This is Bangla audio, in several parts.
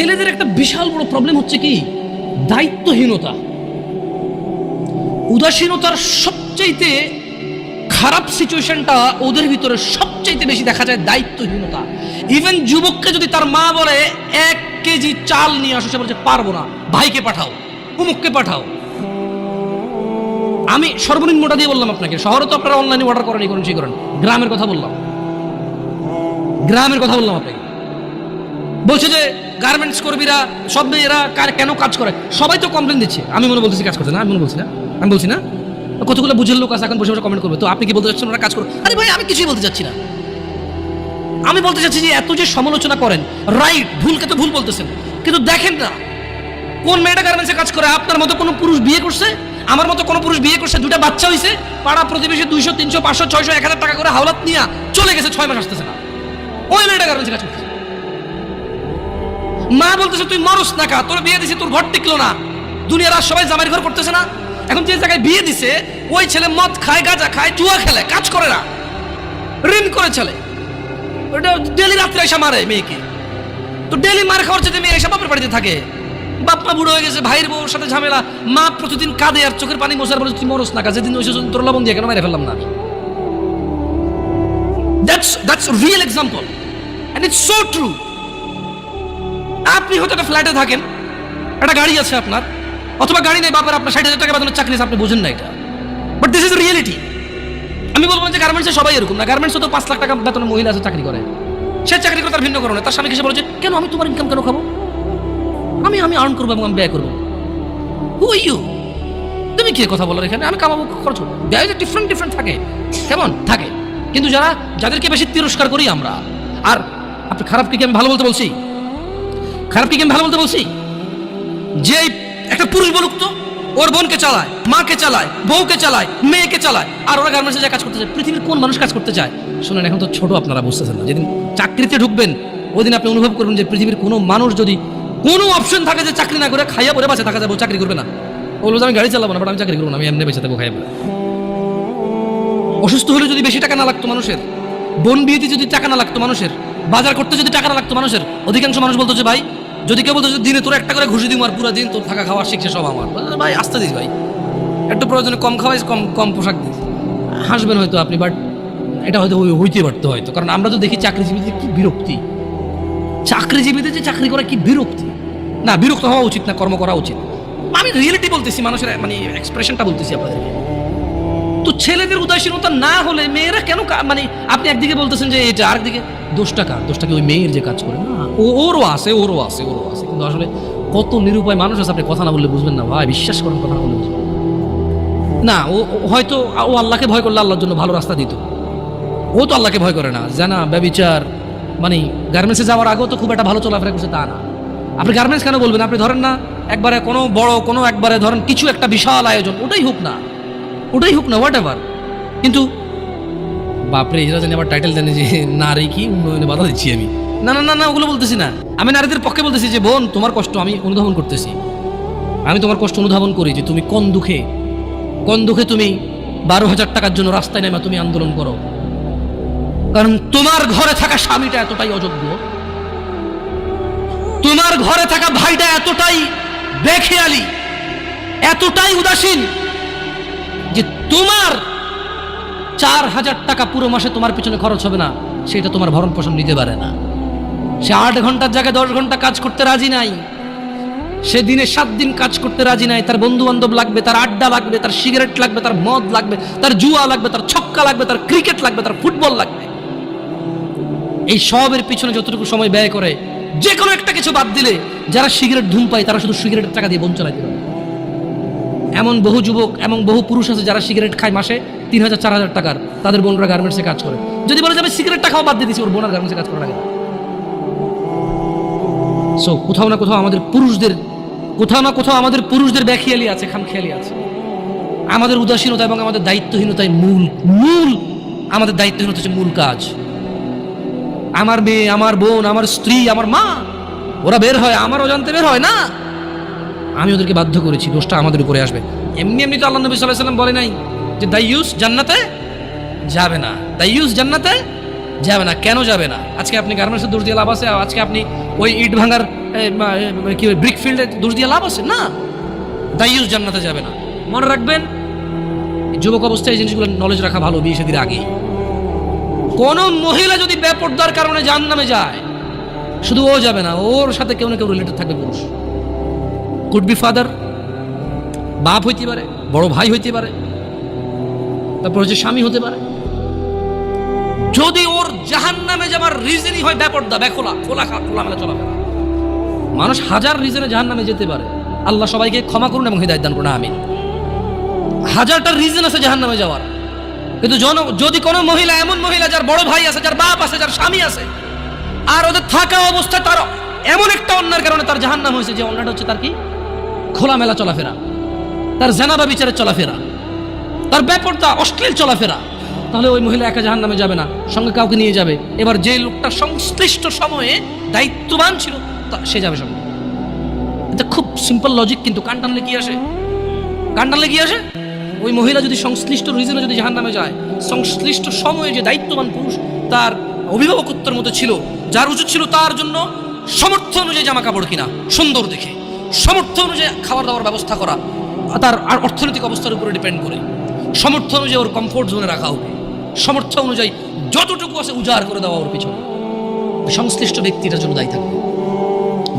ছেলেদের একটা বিশাল বড় প্রবলেম হচ্ছে কি? দায়িত্বহীনতা। উদাসীনতার সবচাইতে খারাপ সিচুয়েশনটা ওদের ভিতরে সবচাইতে বেশি দেখা যায় দায়িত্বহীনতা। ইভেন যুবককে যদি তার মা বলে, এক কেজি চাল নিয়ে আসো, সে বলছে, পারব না। ভাইকে পাঠাও অমুককে পাঠাও। আমি সর্বনিম্নটা দিয়ে বললাম আপনাকে, শহরে তো আপনারা অনলাইনে অর্ডার করেন, এই করেন, সেই করেন। গ্রামের কথা বললাম। গ্রামের কথা বললাম আপনাকে। বলছে যে গার্মেন্টস কর্মীরা, সব মেয়েরা কার- কেন কাজ করে? সবাই তো কমপ্লেন দিচ্ছে। আমি মনে বলতেছি কাজ করছে না, আমি মনে বলছি না, আমি বলছি না। কতগুলো বুঝের লোক আছে এখন বসে বসে কমেন্ট করবে? তো আপনি কি বলতে চাচ্ছেন ওরা কাজ করো আরে ভাই, আমি কিছুই বলতে চাচ্ছি না। আমি বলতে চাচ্ছি যে এত যে সমালোচনা করেন রাইট ভুলকে তো ভুল বলতেছেন। কিন্তু দেখেন না, কোন মেয়েটা গার্মেন্টসে কাজ করে? আপনার মতো কোনো পুরুষ বিয়ে করছে? আমার মতো কোনো পুরুষ বিয়ে করছে? দুটা বাচ্চা হয়েছে পাড়া প্রতিবেশী দুইশো, তিনশো, পাঁচশো, ছয়শো, এক হাজার টাকা করে হাওলাত নিয়ে চলে গেছে, ছয় মাস আসতেছে না। ওই মেয়েটা গার্মেন্টসে কাজ করছে মা বলতেছে, তুই মরস না কা, তোর বিয়ে দিছে, তোর ঘর টিকলো না। দুনিয়ার আর সবাই জামাইয়ের ঘর করতেছে না। এখন যে জায়গায় বিয়ে দিছে, ওই ছেলে মদ খায়, গাঁজা খায় জুয়া খেলে, কাজ করে না। ঋণ করে ছেলে ওটা ডেলি রাত্রে এসে মারে মেয়েকে। তো ডেলি মার খাওয়ার চেয়ে মেয়ে এসে বাপের বাড়িতে থাকে। বাপ মা বুড়ো হয়ে গেছে, ভাইয়ের বউর সাথে ঝামেলা। মা প্রতিদিন কাঁদে আর চোখের পানি মোছার বলে, তুই মরস না যেদিন ওই সেদিন তোর লবণ দিয়ে কেন মেরে ফেললাম না? আমি that's that's real example and it's so true আপনি হয়তো একটা ফ্ল্যাটে থাকেন, একটা গাড়ি আছে আপনার, অথবা গাড়ি নেই বাবার আপনার ষাট হাজার টাকা বেতনের চাকরি আছে, আপনি বোঝেন না এটা। বাট দিস ইজ রিয়েলিটি আমি বলব যে গার্মেন্টসে সবাই এরকম না গার্মেন্টসে তো পাঁচ লাখ টাকা বেতনের মহিলা আছে, চাকরি করে। সে চাকরি করে তার ভিন্ন কারণে। তার স্বামীকে সে বলেছে কেন আমি তোমার ইনকাম কেন খাব? আমি আমি আর্ন করব এবং আমি ব্যয় করব। হু ইউ তুমি কি? কথা বলার এখানে। আমি কামাবো খরচ ব্যয় ডিফারেন্ট ডিফারেন্ট থাকে। কেমন থাকে। কিন্তু যারা, যাদেরকে বেশি তিরস্কার করি আমরা, আর আপনি খারাপকে কি আমি ভালো বলতে বলছি? খারাপকে কি আমি ভালো বলতে বলছি? যে একটা পুরুষ বলুক তো, ওর বোনকে চালায়, মাকে চালায়, বউকে চালায়, মেয়েকে চালায়, আর ওরা গার্মেন্টসে যায় কাজ করতে চায় পৃথিবীর কোন মানুষ কাজ করতে চায়? শুনেন, এখন তো ছোট আপনারা বুঝতেছেন না। যেদিন চাকরিতে ঢুকবেন ওই দিন আপনি অনুভব করবেন যে পৃথিবীর কোনো মানুষ যদি কোনো অপশন থাকে যে চাকরি না করে, খাইয়া পরে বাঁচে, থাকা যাবে চাকরি করবে না। যে আমি গাড়ি চালাবো না বাট আমি চাকরি করব না, আমি এমনি বেঁচে থাকব, খাইয়া পরে। অসুস্থ হলে যদি বেশি টাকা না লাগতো মানুষের, বোন বিয়েতে যদি টাকা না লাগতো মানুষের, বাজার করতে যদি টাকা না লাগতো মানুষের, অধিকাংশ মানুষ বলতো যে, ভাই যদি কেউ বলতো দিনে তোর একটা করে ঘুষি দিই আর পুরো দিন তোর থাকা খাওয়া শিখছে সব আমার। ভাই, আসতে দিস ভাই। একটু প্রয়োজনে কম খাওয়াইস, কম কম পোশাক দিস। হাসবেন হয়তো আপনি, বাট এটা হয়তো হই- হইতে পারতো হয়তো। কারণ আমরা তো দেখি চাকরিজীবীদের কি বিরক্তি। চাকরিজীবীদের যে চাকরি করা কি বিরক্তি? না, বিরক্ত হওয়া উচিত না, কর্ম করা উচিত। আমি রিয়েলিটি বলতেছি, মানুষের মানে এক্সপ্রেশনটা বলতেছি আপনাদেরকে। তো ছেলেদের উদাসীনতা না হলে মেয়েরা কেন মানে আপনি একদিকে বলতেছেন যে এটা আরেকদিকে? দোষটা কার? দোষটা কি ওই মেয়ের যে কাজ করে? না, ও, ওরও আছে ওরও আছে ওরও আছে। কিন্তু আসলে কত নিরুপায় মানুষ আছে আপনি কথা না বললে বুঝবেন না। ভাই, বিশ্বাস করেন, কথা না বললে বুঝবেন না। ও হয়তো ও আল্লাহকে ভয় করলে আল্লাহর জন্য ভালো রাস্তা দিত। ও তো আল্লাহকে ভয় করে না। জানা, ব্যবিচার মানে গার্মেন্টসে যাওয়ার আগেও তো খুব একটা ভালো চলাফেরা করছে তা না। আপনি গার্মেন্টস কেন বলবেন? আপনি ধরেন না, একবারে কোনো বড়, কোনো একবারে ধরেন কিছু একটা বিশাল আয়োজন, ওটাই হোক না। ওটাই হোক না হোয়াট এভার কিন্তু বাপরে, এরা জানি আবার টাইটেল জানি যে নারী কি, উন্নয়নে বাধা দিচ্ছি আমি। না না না না, ওগুলো বলতেছি না। আমি নারীদের পক্ষে বলতেছি যে, বোন, তোমার কষ্ট আমি অনুধাবন করতেছি। আমি তোমার কষ্ট অনুধাবন করি যে তুমি কোন দুঃখে কোন দুঃখে তুমি বারো হাজার টাকার জন্য রাস্তায় নেমে তুমি আন্দোলন করো। কারণ তোমার ঘরে থাকা স্বামীটা এতটাই অযোগ্য। তোমার ঘরে থাকা ভাইটা এতটাই বেখেয়ালি, এতটাই উদাসীন তোমার চার হাজার টাকা পুরো মাসে তোমার পিছনে খরচ হবে না। সেটা তোমার ভরণ পোষণ নিতে পারে না। সে আট ঘণ্টার জায়গায় দশ ঘণ্টা কাজ করতে রাজি নাই। সে দিনে সাত দিন কাজ করতে রাজি নাই। তার বন্ধু বান্ধব লাগবে, তার আড্ডা লাগবে, তার সিগারেট লাগবে, তার মদ লাগবে, তার জুয়া লাগবে, তার ছক্কা লাগবে, তার ক্রিকেট লাগবে, তার ফুটবল লাগবে। এই সবের পিছনে যতটুকু সময় ব্যয় করে যে কোনো একটা কিছু বাদ দিলে, যারা সিগারেট ধূম পায়, তারা শুধু সিগারেটের টাকা দিয়ে বোন চালাইতে পারে এমন বহু যুবক, এমন বহু পুরুষ আছে যারা সিগারেট খায় মাসে তিন হাজার, চার হাজার টাকার। তাদের বোনরা গার্মেন্টসে কাজ করে। যদি বলে যাবে সিগারেটটা টাকাও বাদ দিয়ে দিচ্ছি ওর বোনার গার্মেন্টসে কাজ করা লাগে সো কোথাও না কোথাও আমাদের পুরুষদের, কোথাও না কোথাও আমাদের পুরুষদের ব্যাখিয়ালি আছে, খামখেয়ালি আছে। আমাদের উদাসীনতা এবং আমাদের দায়িত্বহীনতায় মূল মূল, আমাদের দায়িত্বহীনতা হচ্ছে মূল কাজ। আমার মেয়ে, আমার বোন, আমার স্ত্রী, আমার মা, ওরা বের হয় আমার অজান্তে বের হয় না। আমি ওদেরকে বাধ্য করেছি দোষটা আমাদের উপরে আসবে। এমনি এমনি তো আল্লাহ নবী সাল্লাহ সাল্লাম বলে নাই যে দাইয়ুস জান্নাতে যাবে না। দাইয়ুস জান্নাতে যাবে না। কেন যাবে না? আজকে আপনি গার্মেন্টসের দোষ দিয়ে লাভ আছে আজকে আপনি ওই ইট ভাঙার এ, মা- এ, কি ব্রিক ফিল্ডে দোষ দিয়ে লাভ আছে? না। দাইয়ুস জান্নাতে যাবে না। মনে রাখবেন যুবক অবস্থায় এই জিনিসগুলো নলেজ রাখা ভালো বিয়ে শাদীর আগে কোন মহিলা যদি বেপর্দার কারণে জান নামে যায় শুধু ও যাবে না ওর সাথে কেউ না কেউ রিলেটেড থাকবে পুরুষ। কুড বি ফাদার বাপ হইতে পারে, বড় ভাই হইতে পারে, তারপর হচ্ছে স্বামী হতে পারে। যদি ওর জাহান নামে যাবার রিজনই হয় ব্যাপর্দা বেখোলা খোলা খা খোলা মেলা চলাফেরা। মানুষ হাজার রিজনে জাহান নামে যেতে পারে। আল্লাহ সবাইকে ক্ষমা করুন এবং হৃদায়ত দান করুন, আমিন। হাজারটা রিজন আছে জাহান নামে যাওয়ার। কিন্তু জন, যদি কোনো মহিলা, এমন মহিলা যার বড় ভাই আছে, যার বাপ আছে, যার স্বামী আছে, আর ওদের থাকা অবস্থায় তার এমন একটা অন্যার কারণে তার জাহান নাম হয়েছে, যে অন্যটা হচ্ছে তার কি? খোলামেলা চলাফেরা। তার জানাবা বিচারের চলাফেরা। তার ব্যাপারটা অশ্লীল চলাফেরা। তাহলে ওই মহিলা একা জাহান নামে যাবে না, সঙ্গে কাউকে নিয়ে যাবে। এবার যে লোকটা সংশ্লিষ্ট সময়ে দায়িত্ববান ছিল সে যাবে সঙ্গে। এটা খুব সিম্পল লজিক কিন্তু কান টানলে কি আসে? কান টানলে কি আসে? ওই মহিলা যদি সংশ্লিষ্ট রিজনে যদি জাহান নামে যায়, সংশ্লিষ্ট সময়ে যে দায়িত্ববান পুরুষ, তার অভিভাবকত্বের মতো ছিল, যার উচিত ছিল তার জন্য সমর্থ অনুযায়ী জামা কাপড় কিনা, সুন্দর দেখে। সমর্থ অনুযায়ী খাবার দাবার ব্যবস্থা করা তার আর অর্থনৈতিক অবস্থার উপরে ডিপেন্ড করে। সমর্থ অনুযায়ী ওর কমফোর্ট জোনে রাখা হবে সমর্থ অনুযায়ী যতটুকু আছে উজাড় করে দেওয়া ওর পিছনে। সংশ্লিষ্ট ব্যক্তিটার জন্য দায়ী থাকবে।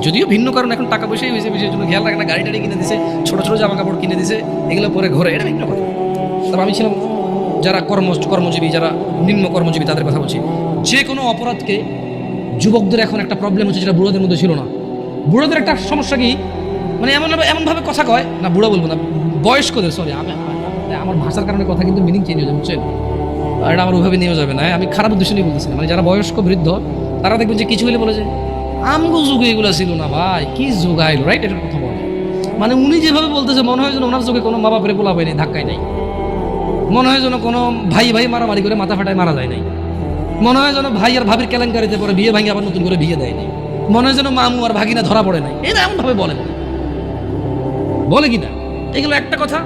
যদিও ভিন্ন কারণ এখন টাকা পয়সাই হয়েছে বিষয়ের জন্য খেয়াল রাখে না, গাড়ি টাড়ি কিনে দিছে, ছোটো ছোটো জামা কাপড় কিনে দিছে, এগুলো পরে ঘরে, এটা ভিন্ন কথা। তবে আমি ছিলাম যারা কর্ম, কর্মজীবী, যারা নিম্ন কর্মজীবী, তাদের কথা বলছি। যে কোনো অপরাধকে যুবকদের এখন একটা প্রবলেম হচ্ছে, যেটা বুড়োদের মধ্যে ছিল না। বুড়োদের একটা সমস্যা কি? মানে এমন এমনভাবে কথা কয়, না বুড়া বলব না, বয়স্কদের সরি আমি আমি- আমার ভাষার কারণে কথা কিন্তু মিনিং চেঞ্জ হয়ে যাবে, বুঝছেন? এটা আমার ওইভাবে নিয়েও যাবে না আমি খারাপ উদ্দেশ্য নিয়ে বলতেছি না। মানে যারা বয়স্ক, বৃদ্ধ, তারা দেখবেন যে কিছু হলে বলে যে, আমগো যুগে এগুলো ছিল না ভাই, কি যুগ আইলো রাইট এটার কথা বলে। মানে উনি যেভাবে বলতেছে, মনে হয় যেন ওনার যুগে কোনো মা বাপরে পোলা পায়নি ধাক্কায় নাই। মনে হয় যেন কোনো ভাই ভাই মারামারি করে মাথা ফাটায় মারা যায় নাই। মনে হয় যেন ভাই আর ভাবির কেলেঙ্কারিতে পরে বিয়ে ভাঙে আবার নতুন করে বিয়ে দেয় নাই। মনে হয় যেন মামু আর ভাগিনা ধরা পড়ে নাই। এরা এমন ভাবে বলে। বলে কি না এগুলো একটা কথা।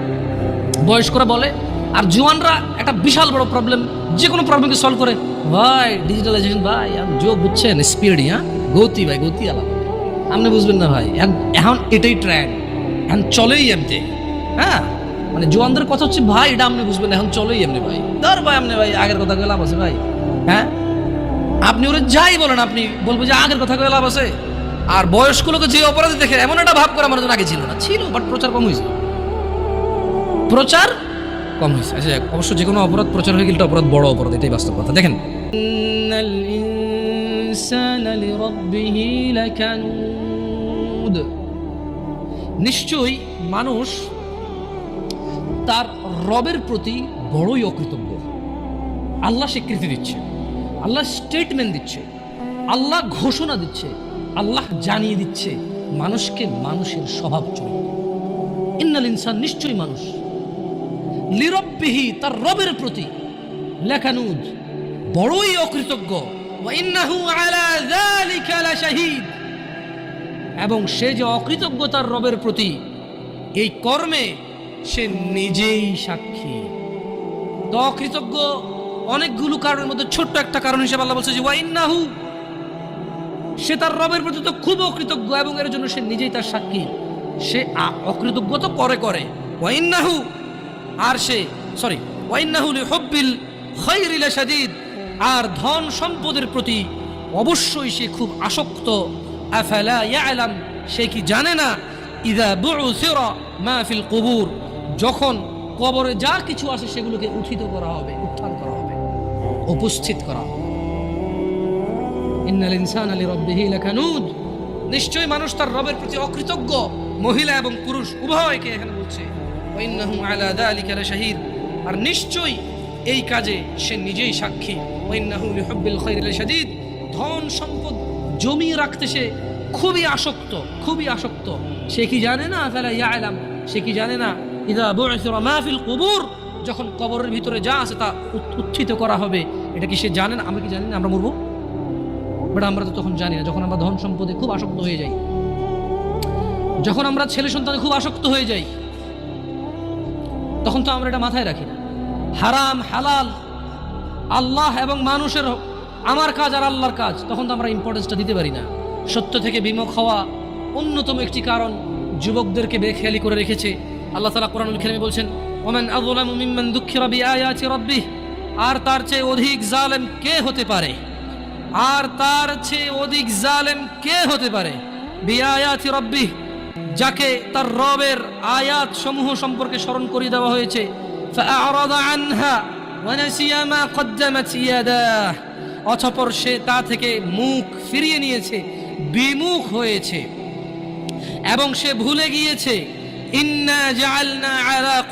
বয়স্করা বলে, আর জোয়ানরা একটা বিশাল বড় প্রবলেম যে কোনো প্রবলেমকে সলভ করে। ভাই ডিজিটালাইজেশন ভাই যোগ বুঝছেন স্পিড হ্যাঁ? গতি, ভাই, গতি আলাদা। আপনি বুঝবেন না, ভাই। এখন- এটাই ট্রেন্ড এখন চলেই এমতে হ্যাঁ? মানে জোয়ানদের কথা হচ্ছে, ভাই, এটা আপনি বুঝবেন এখন চলেই এমনি, ভাই। ধর ভাই, আপনি, ভাই, আগের কথা কয়ে লাভ আছে, ভাই। হ্যাঁ? আপনি ওরা যাই বলেন, আপনি বলব যে আগের কথা কয়ে লাভ আছে। আর বয়স্ক লোকে যে অপরাধী দেখে এমন একটা ভাব করে আমার আগে ছিল না। ছিল বাট প্রচার কম হয়েছে। প্রচার কম হয়েছে। আচ্ছা অবশ্য যে কোনো অপরাধ প্রচার হয়ে গেলে অপরাধ বড় অপরাধ, এটাই বাস্তব কথা। দেখেন। নিশ্চয়ই মানুষ তার রবের প্রতি বড়ই অকৃতজ্ঞ। আল্লাহ স্বীকৃতি দিচ্ছে, আল্লাহ স্টেটমেন্ট দিচ্ছে, আল্লাহ ঘোষণা দিচ্ছে। আল্লাহ জানিয়ে দিচ্ছে, মানুষকে মানুষের স্বভাব চরিত্র। ইন্নাল ইনসান নিশ্চয়ই মানুষ। লিরব্বিহি, তার রবের প্রতি। লেখানুদ বড়ই অকৃতজ্ঞ। এবং সে যে অকৃতজ্ঞ, তার রবের প্রতি, এই কর্মে সে নিজেই সাক্ষী। তো অকৃতজ্ঞ অনেকগুলো কারণের মধ্যে ছোট্ট একটা কারণ হিসেবে আল্লাহ বলছে যে, ওয়া ইন্নাহু সে তার রবের প্রতি তো খুব অকৃতজ্ঞ এবং এর জন্য সে নিজেই তার সাক্ষী। সে অকৃতজ্ঞ তো করে করে। ওয়াইন্নাহু, আর সে সরি ওয়াইন্নাহু লিহুব্বিল খায়রি লাশাদীদ, আর ধন সম্পদের প্রতি অবশ্যই সে খুব আসক্ত। আফালা ইয়ালাম, সে কি জানে না? ইদা বুউসিরা মা ফিল কুবুর, যখন কবরে যা কিছু আছে সেগুলোকে উঠিত করা হবে, উত্থান করা হবে, উপস্থিত করা হবে। ইন্নাল আলী রব্বিহি লাকানুদ। নিশ্চয়ই মানুষ তার রবের প্রতি অকৃতজ্ঞ, মহিলা এবং পুরুষ, উভয়কে এখানে বলছে। ওয়াইন্নাহু আলা আর নিশ্চয়ই এই কাজে সে নিজেই সাক্ষী। ধন সম্পদ জমিয়ে রাখতে সে খুবই আসক্ত খুবই আসক্ত। সে কি জানে না? ফালা ইয়ালাম। সে কি জানে না? ইদা বুইসিরা মা কুবুর। যখন কবরের ভিতরে যা আছে তা উত- উত্থিত করা হবে। এটা কি সে জানে না? আমরা কি জানি না? আমরা মরবো? বাট আমরা তো তখন জানি না, যখন আমরা ধন সম্পদে খুব আসক্ত হয়ে যাই, যখন আমরা ছেলে সন্তানে খুব আসক্ত হয়ে যাই, তখন তো আমরা এটা মাথায় রাখি না। হারাম, হালাল, আল্লাহ এবং মানুষের আমার কাজ আর আল্লাহর কাজ, তখন তো আমরা ইম্পর্টেন্সটা দিতে পারি না। সত্য থেকে বিমুখ হওয়া অন্যতম একটি কারণ যুবকদেরকে বেখেয়ালি করে রেখেছে। আল্লাহ তালা কোরআনুল খেলামি বলছেন, ওমেন আবুলাম দুঃখী রবি আয়াতি রব্বি আর তার চেয়ে অধিক জালেম কে হতে পারে? আর তার চেয়ে অধিক জালেম কে হতে পারে? রব্বি, যাকে তার রবের আয়াত সমূহ সম্পর্কে স্মরণ করিয়ে দেওয়া হয়েছে। অছপর সে তা থেকে মুখ ফিরিয়ে নিয়েছে, বিমুখ হয়েছে। এবং সে ভুলে গিয়েছে, ইন্না আলা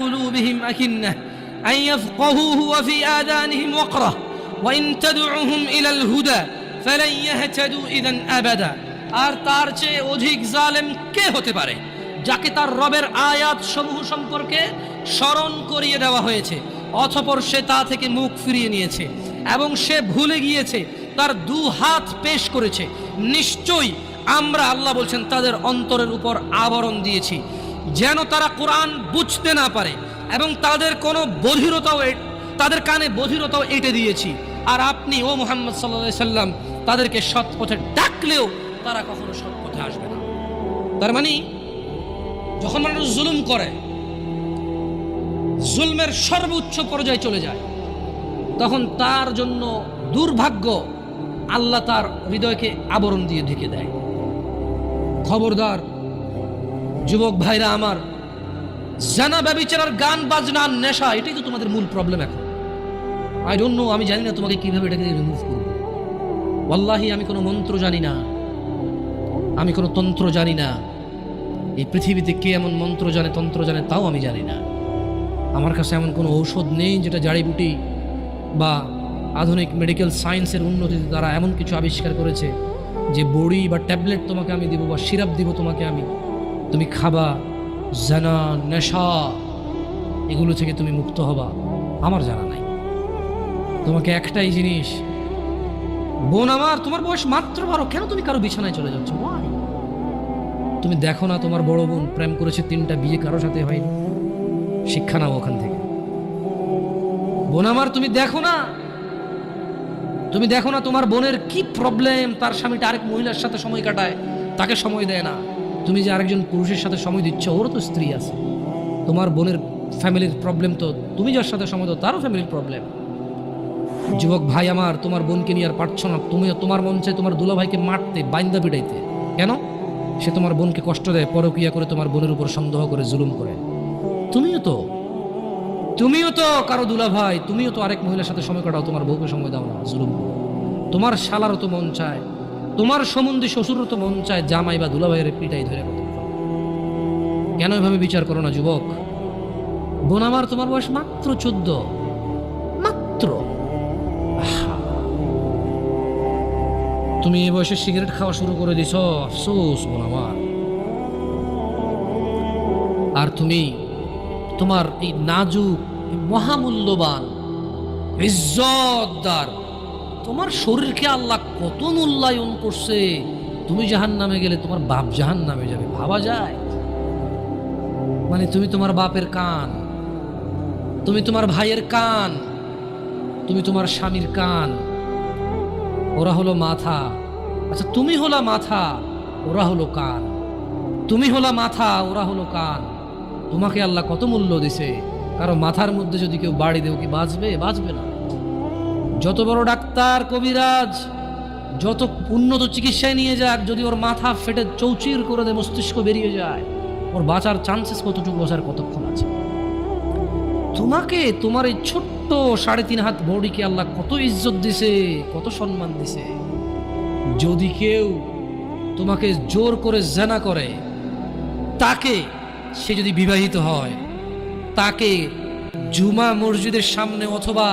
ওয়া ইন তাদউহুম ইলাল হুদা ফালান ইয়াহতাদু ইদান আবাদা আর তার চেয়ে অধিক জালেম কে হতে পারে? যাকে তার রবের আয়াত সমূহ সম্পর্কে স্মরণ করিয়ে দেওয়া হয়েছে, অথপর সে তা থেকে মুখ ফিরিয়ে নিয়েছে এবং সে ভুলে গিয়েছে, তার দু হাত পেশ করেছে। নিশ্চয়ই আমরা আল্লাহ বলছেন তাদের অন্তরের উপর আবরণ দিয়েছি। যেন তারা কোরআন বুঝতে না পারে এবং তাদের কোনো বধিরতাও তাদের কানে বধিরতাও এঁটে দিয়েছি। আর আপনি, ও মোহাম্মদ সাল্লা সাল্লাম, তাদেরকে সৎ পথে ডাকলেও তারা কখনো সৎ পথে আসবে না। তার মানে যখন মানুষ জুলুম করে, জুলমের সর্বোচ্চ পর্যায়ে চলে যায়, তখন তার জন্য দুর্ভাগ্য আল্লাহ তার হৃদয়কে আবরণ দিয়ে ঢেকে দেয়। খবরদার, যুবক ভাইরা আমার, জানা ব্যবিচারার গান বাজনা নেশা, এটাই তো তোমাদের মূল প্রবলেম এখন। আই ডোন্ট নো আমি জানি না তোমাকে কীভাবে এটাকে রিমুভ করব। ওয়াল্লাহি আমি কোনো মন্ত্র জানি না। আমি কোনো তন্ত্র জানি না। এই পৃথিবীতে কে এমন মন্ত্র জানে, তন্ত্র জানে, তাও আমি জানি না। আমার কাছে এমন কোনো ঔষধ নেই যেটা জাড়িবুটি বা আধুনিক মেডিকেল সায়েন্সের উন্নতিতে তারা এমন কিছু আবিষ্কার করেছে যে বড়ি বা ট্যাবলেট তোমাকে আমি দিব বা সিরাপ দিব তোমাকে আমি। তুমি খাবা, জানা, নেশা, এগুলো থেকে তুমি মুক্ত হবা। আমার জানা নাই। তোমাকে একটাই জিনিস। বোন আমার, তোমার বয়স মাত্র বারো। কেন তুমি কারও বিছানায় চলে যাচ্ছ? তুমি দেখো না, তোমার বড় বোন প্রেম করেছে, তিনটা বিয়ে কারও সাথে হয়নি। শিক্ষা নাও ওখান থেকে। বোন আমার, তুমি দেখো না। তুমি দেখো না তোমার বোনের কি প্রবলেম তার স্বামীটা আরেক মহিলার সাথে সময় কাটায়, তাকে সময় দেয় না। তুমি যে আরেকজন পুরুষের সাথে সময় দিচ্ছ, ওরও তো স্ত্রী আছে। তোমার বোনের ফ্যামিলির প্রবলেম তো, তুমি যার সাথে সময় দাও, তারও ফ্যামিলির প্রবলেম যুবক ভাই আমার, তোমার বোনকে নিয়ে আর পারছ না। তুমি তোমার মন চাই তোমার দুলা ভাইকে মারতে, বাইন্দা পিটাইতে। কেন? সে তোমার বোনকে কষ্ট দেয়, পরকিয়া করে তোমার বোনের উপর সন্দেহ করে, জুলুম করে। তুমিও তো। তুমিও তো কারও দুলা ভাই তুমিও তো আরেক মহিলার সাথে সময় কাটাও, তোমার বউকে সময় দাও না, জুলুম করো। তোমার শালারও তো মন চায়, তোমার সম্বন্ধে শ্বশুরও তো মন চায়, জামাই বা দুলা ভাইয়ের পিটাই ধরে। কেন এভাবে বিচার করো না, যুবক? বোন আমার তোমার বয়স মাত্র চোদ্দ। মাত্র। তুমি এই বয়সে সিগারেট খাওয়া শুরু করে দিছ? আফসোস বোন আমার আর তুমি তোমার এই নাজুক মহামূল্যবান, ইজ্জতদার, তোমার শরীরকে আল্লাহ কত মূল্যায়ন করছে। তুমি জাহান নামে গেলে তোমার বাপ জাহান নামে যাবে, ভাবা যায়। মানে তুমি তোমার বাপের কান, তুমি তোমার ভাইয়ের কান, তুমি তোমার স্বামীর কান ওরা হলো মাথা। আচ্ছা তুমি হলা মাথা, ওরা হলো কান। তুমি হলা মাথা, ওরা হলো কান। তোমাকে আল্লাহ কত মূল্য দিছে? কারও মাথার মধ্যে যদি কেউ বাড়ি দেও কি বাঁচবে? বাঁচবে না। যত বড় ডাক্তার, কবিরাজ, যত উন্নত চিকিৎসায় নিয়ে যাক, যদি ওর মাথা ফেটে চৌচির করে দেয়, মস্তিষ্ক বেরিয়ে যায়, ওর বাঁচার চান্সেস কতটুকু বাঁচার কতক্ষণ আছে? তোমাকে, তোমার এই ছোট্ট সাড়ে তিন হাত বডিকে আল্লাহ কত ইজ্জত দিছে, কত সম্মান দিছে। যদি কেউ তোমাকে জোর করে জানা করে, তাকে সে যদি বিবাহিত হয়, তাকে জুমা মসজিদের সামনে অথবা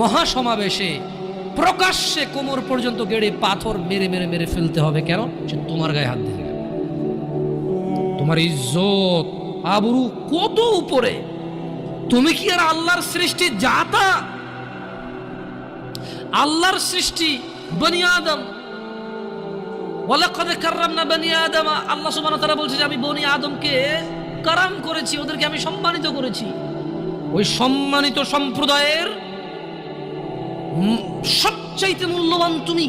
মহাসমাবেশে প্রকাশ্যে কোমর পর্যন্ত গেড়ে পাথর মেরে মেরে মেরে ফেলতে হবে কেন? সে তোমার গায়ে হাত গেল তোমার ইজ্জত আবরু কত উপরে তুমি কি আর আল্লাহর সৃষ্টি জাতা? আল্লাহর সৃষ্টি বনি আদম। আল্লাহ ওয়া তাআলা বলছে যে, আমি বনি আদমকে কারাম করেছি, ওদেরকে আমি সম্মানিত করেছি। ওই সম্মানিত সম্প্রদায়ের সবচাইতে মূল্যবান তুমি।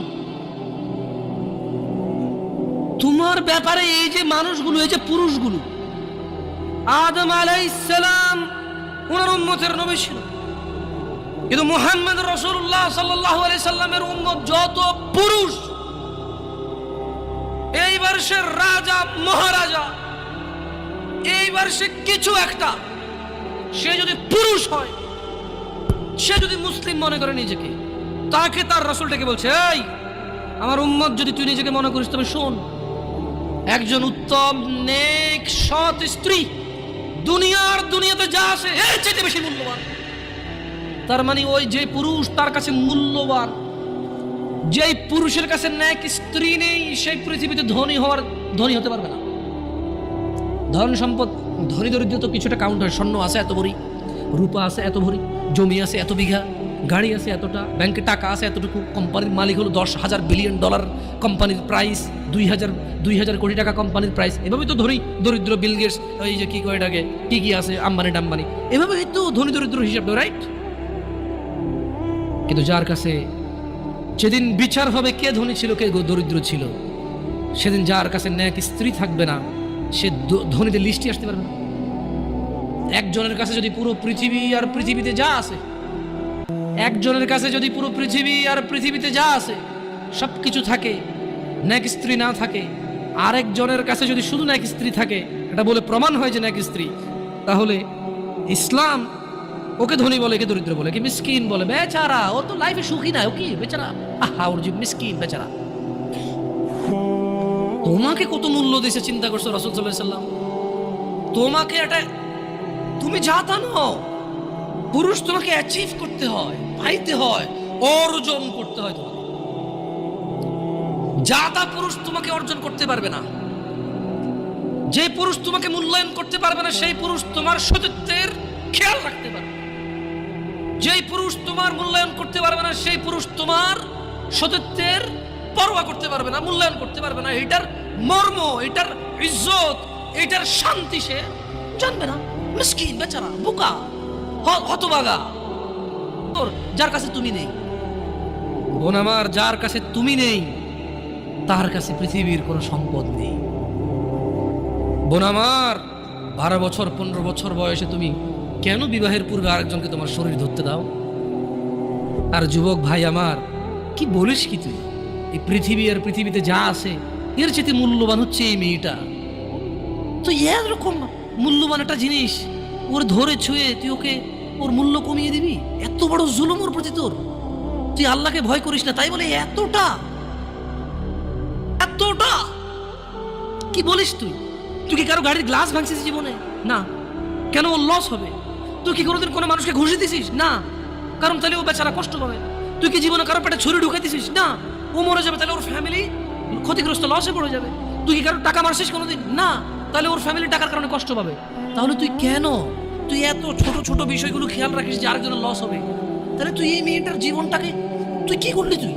তোমার ব্যাপারে এই যে মানুষগুলো, এই যে পুরুষগুলো, আদম আলাইসালাম ওনার উম্মতের নবী ছিল। কিন্তু মুহাম্মদ রসুল্লাহ সাল্লাহ সাল্লামের উম্মত যত পুরুষ, এই বর্ষের রাজা, মহারাজা, এই বর্ষে কিছু একটা, সে যদি পুরুষ হয়, সে যদি মুসলিম মনে করে নিজেকে, তাকে তার রসুলটাকে বলছে, এই, আমার উম্মত যদি তুই নিজেকে মনে করিস, তবে শোন, একজন উত্তম, নেক, সৎ স্ত্রী দুনিয়ার দুনিয়াতে যা আসে এর চাইতে বেশি মূল্যবান। তার মানে ওই যে পুরুষ, তার কাছে মূল্যবান। যেই পুরুষের কাছে ন্যাক স্ত্রী নেই, সেই পৃথিবীতে ধনী হওয়ার, ধনী হতে পারবে না। ধন সম্পদ, ধনী দরিদ্র তো কিছুটা কাউন্ট হয়। স্বর্ণ আছে এত ভরি, রূপা আছে এত ভরি, জমি আছে এত বিঘা। গাড়ি আছে এতটা, ব্যাংকে টাকা আছে এতটুকু, কোম্পানির মালিক হলো দশ হাজার বিলিয়ন ডলার কোম্পানির প্রাইস দুই হাজার দুই হাজার কোটি টাকা কোম্পানির প্রাইস এভাবেই তো ধরি দরিদ্র বিল গেটস ওই যে কি কয় এটাকে, কি কি আছে, আম্বানি টাম্বানি। এভাবেই তো ধনী দরিদ্র হিসাব রাইট কিন্তু যার কাছে যেদিন বিচার হবে কে ধনী ছিল, কে দরিদ্র ছিল, সেদিন যার কাছে ন্যাক স্ত্রী থাকবে না, সে ধনীদের লিস্টে আসতে পারবে না। একজনের কাছে যদি পুরো পৃথিবী আর পৃথিবীতে যা আছে একজনের কাছে যদি পুরো পৃথিবী আর পৃথিবীতে যা আছে সব কিছু থাকে ন্যাক স্ত্রী না থাকে, আরেকজনের কাছে যদি শুধু ন্যাক স্ত্রী থাকে, এটা বলে প্রমাণ হয় যে ন্যাক স্ত্রী, তাহলে ইসলাম ওকে ধনী বলে কে দরিদ্র বলে কি মিসকিন বলে, বেচারা, ও তো লাইফে সুখী না, ও কি, বেচারা? আহা, ওর যে মিসকিন, বেচারা। তোমাকে কত মূল্য দিয়েছে চিন্তা করছ রসুল সাল্লাম তোমাকে এটা, তুমি যা তা নও। পুরুষ তোমাকে অ্যাচিভ করতে হয়, পাইতে হয়, অর্জন করতে হয় তোমাকে। যা তা পুরুষ তোমাকে অর্জন করতে পারবে না। যে পুরুষ তোমাকে মূল্যায়ন করতে পারবে না, সেই পুরুষ তোমার সতীত্বের খেয়াল রাখতে পারবে যেই পুরুষ তোমার মূল্যায়ন করতে পারবে না, সেই পুরুষ তোমার সতীত্বের পরোয়া করতে পারবে না, মূল্যায়ন করতে পারবে না। এটার মর্ম, এটার ইজ্জত, এটার শান্তি সে জানবে না। মিসকিন, বেচারা, বোকা। হতবাগা তোর, যার কাছে তুমি নেই। বোন আমার, যার কাছে তুমি নেই, তার কাছে পৃথিবীর কোনো সম্পদ নেই। বোন আমার, বারো বছর, পনেরো বছর বয়সে তুমি কেন বিবাহের পূর্বে আরেকজনকে তোমার শরীর ধরতে দাও? আর যুবক ভাই আমার, কি বলিস কি তুই? এই পৃথিবী আর পৃথিবীতে যা আছে, এর চেয়ে মূল্যবান হচ্ছে এই মেয়েটা। তো এরকম মূল্যবান একটা জিনিস, ওর ধরে ছুঁয়ে তুই ওকে ওর মূল্য কমিয়ে দিবি? এত বড় জুলুম ওর প্রতি তোর? তুই আল্লাহকে ভয় করিস না, তাই বলে এতটা? এতটা? কি বলিস তুই? তুই কি কারও গাড়ির গ্লাস ভাঙছিস জীবনে? না। কেন ওর লস হবে? তুই কি কোনোদিন কোনো মানুষকে ঘুষি দিছিস? না। কারণ তাহলে ও বেচারা কষ্ট পাবে। তুই কি জীবনে কারও পেটে ছুরি ঢুকে দিছিস? না। ও মরে যাবে, তাহলে ওর ফ্যামিলি ক্ষতিগ্রস্ত লসে পড়ে যাবে। তুই কি কারও টাকা মারছিস কোনোদিন? না। তাহলে ওর ফ্যামিলি টাকার কারণে কষ্ট পাবে। তাহলে তুই কেন তুই এত ছোট ছোট বিষয়গুলো খেয়াল রাখিস যে আরেকজনের লস হবে। তাহলে তুই এই মেয়েটার জীবনটাকে তুই কি করলি তুই?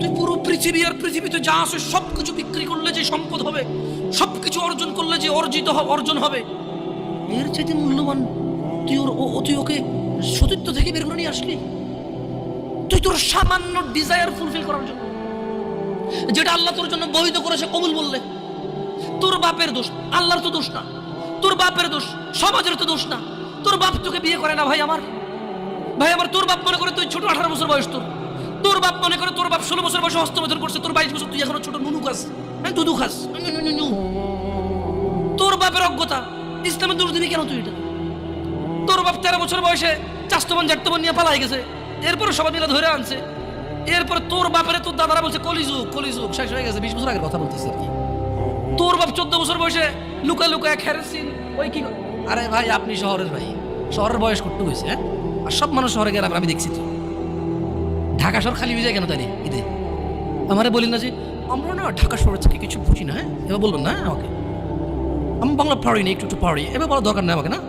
তুই পুরো পৃথিবী আর পৃথিবীতে যা আসে সব কিছু বিক্রি করলে যে সম্পদ হবে সব কিছু অর্জন করলে যে অর্জিত অর্জন হবে, এর চাইতে মূল্যবান তুই ওর ও- তুই ওকে সতীত্ব থেকে বের করে নিয়ে আসলি? তুই তোর সামান্য ডিজায়ার ফুলফিল করার জন্য। যেটা আল্লাহ তোর জন্য বৈধ করেছে, কবুল বললে। তোর বাপের দোষ, আল্লাহর তো দোষ না। তোর বাপের দোষ, সমাজের তো দোষ না। তোর বাপ তোকে বিয়ে করে না ভাই আমার। ভাই আমার, তোর বাপ মনে করে তুই ছোট আঠারো বছর বয়স তোর। তোর বাপ মনে করে তোর বাপ ষোলো বছর বয়সে হস্তমোধন করছে, তোর বাইশ বছর তুই এখনও ছোট নুনু খাস। হ্যাঁ দুধু খাস। তোর বাপের অজ্ঞতা, ইসলামের দোষ দিবি কেন তুই এটা? তোর বাপ তেরো বছর বয়সে চাস্তবন জাটতবন নিয়ে পালাই গেছে। এরপরে সবাই মিলে ধরে আনছে। এরপরে তোর বাপেরে তোর দাদারা বলছে, কলিযুগ কলিযুগ। শেষ হয়ে গেছে, বিশ বছর আগের কথা বলতেছে আর কি। তোর বাপ চোদ্দ বছর বয়সে লুকা লুকা খেরেছিন ওই কি আরে ভাই, আপনি শহরের ভাই। শহরের বয়স করতে হয়েছে হ্যাঁ? আর সব মানুষ শহরে গেলাম আমি দেখছি তো। ঢাকা শহর খালি হয়ে যায় কেন তাই ঈদে আমারে বলি না যে, আমরা না ঢাকা শহর থেকে কিছু বুঝি না হ্যাঁ? এবার বলবেন না আমাকে? আমি বাংলা পারি না, একটু একটু পারি এবার বলার দরকার নেই আমাকে, না?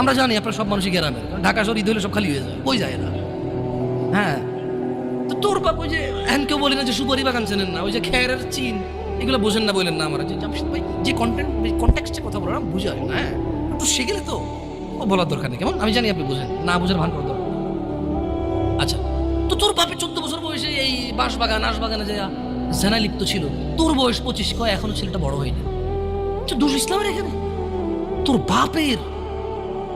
আমরা জানি আপনার সব মানুষই গ্রামের। ঢাকা শহর ঈদ হলে সব খালি হয়ে যায় কই যায় না। হ্যাঁ? তো তোর বাপ ওই যে হ্যান কেউ বলি না যে সুপারি বাগান চেনেন না, ওই যে খেয়ারের চিন। এগুলো বোঝেন না বললেন না আমার। জামশেদ ভাই, যে কন্টেন্ট কন্টেক্সটে কথা বলো না বুঝায় না হ্যাঁ? একটু শিখেলে তো ও বলার দরকার নেই। কেমন? আমি জানি আপনি বুঝেন। না বুঝার ভান করার দরকার আচ্ছা তো তোর বাপে চোদ্দ বছর বয়সে এই বাঁশ বাগান আশ বাগানে যে জেনা লিপ্ত ছিল, তোর বয়স পঁচিশ কয়? এখনও ছেলেটা বড় হয়নি। তো দোষ ইসলামের এখানে? তোর বাপের,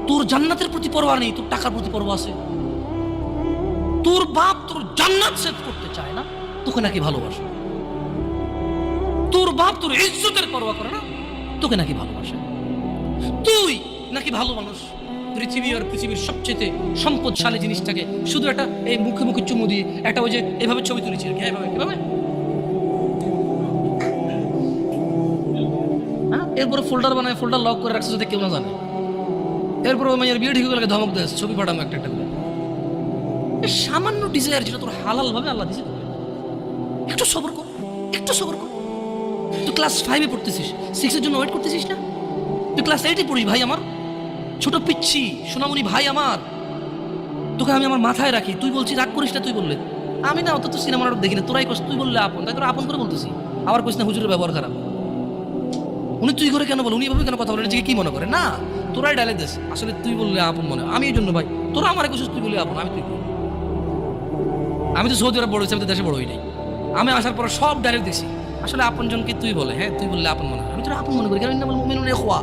তোর জান্নাতের প্রতি পরোয়া নেই, তোর টাকার প্রতি পরোয়া আছে। তোর বাপ তোর জান্নাত সেভ করতে চায় না, তোকে নাকি ভালোবাসে। তোর বাপ তোর ইজ্জতের পরোয়া করে না? তোকে নাকি ভালোবাসে? তুই নাকি ভালো মানুষ? পৃথিবী আর পৃথিবীর সবচেয়ে সম্পদশালী জিনিসটাকে শুধু একটা এই মুখে মুখে চুমু দিয়ে একটা ওই যে এভাবে ছবি তুলেছি আর কি, এভাবে এভাবে? হ্যাঁ? এরপরে ফোল্ডার বানায় ফোল্ডার লক করে রাখছে যাতে কেউ না জানে। এরপরে ওই মাইয়ের বিয়ে ঠিক হয়ে গেলে ধমক দেয় ছবি পাঠানো একটা একটা সামান্য ডিজায়ার যেটা তোর হালাল ভাবে আল্লাহ দিছে একটু সবর কর একটু সবর কর। তুই ক্লাস ফাইভে পড়তেছিস সিক্সের জন্য ওয়েট করতেছিস না? তুই ক্লাস এইটে পড়িস ভাই আমার। ছোট পিচ্ছি, সোনামণি ভাই আমার। তোকে আমি আমার মাথায় রাখি, তুই বলছিস রাগ করিস না তুই বললে। আমি না অত তো সিনেমা নাটক দেখি না তোরাই কস, তুই বললে আপন। তাই তোরা আপন করে বলতেছি। আবার কইস না হুজুরের ব্যবহার খারাপ। উনি তুই করে কেন বল, উনি এভাবে কেন কথা বলে? নিজেকে কি মনে করে? না, তোরাই ডালে দেশ আসলে তুই বললে আপন মনে আমি এই জন্য ভাই, তোরা আমার কইছিস তুই বললে আপন, আমি তুই। আমি তো সৌদি আরব বড় হয়েছি, আমি তো দেশে বড় হই নাই। আমি আসার পর সব ডাইরেক্ট দেখছি আসলে আপন জনকে তুই বলে হ্যাঁ তুই বললে আপন মনে হয়। আমি তোর আপন মনে করি কারণ না বলব মেনুনে খোয়া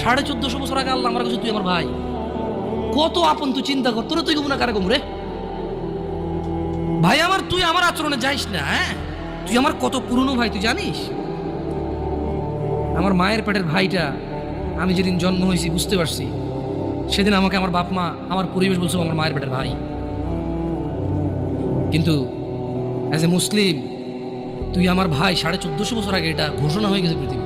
সাড়ে চোদ্দশো বছর আগে আল্লাহ আমার কাছে তুই আমার ভাই। কত আপন তুই চিন্তা কর, তোরা তুই কমু না কারে কমু রে? ভাই আমার, তুই আমার আচরণে যাইস না হ্যাঁ? তুই আমার কত পুরনো ভাই, তুই জানিস? আমার মায়ের পেটের ভাইটা আমি যেদিন জন্ম হয়েছি বুঝতে পারছি। সেদিন আমাকে আমার বাপ মা আমার পরিবেশ বলছে আমার মায়ের পেটের ভাই। কিন্তু অ্যাজ এ মুসলিম তুই আমার ভাই সাড়ে চোদ্দশো বছর আগে এটা ঘোষণা হয়ে গেছে পৃথিবী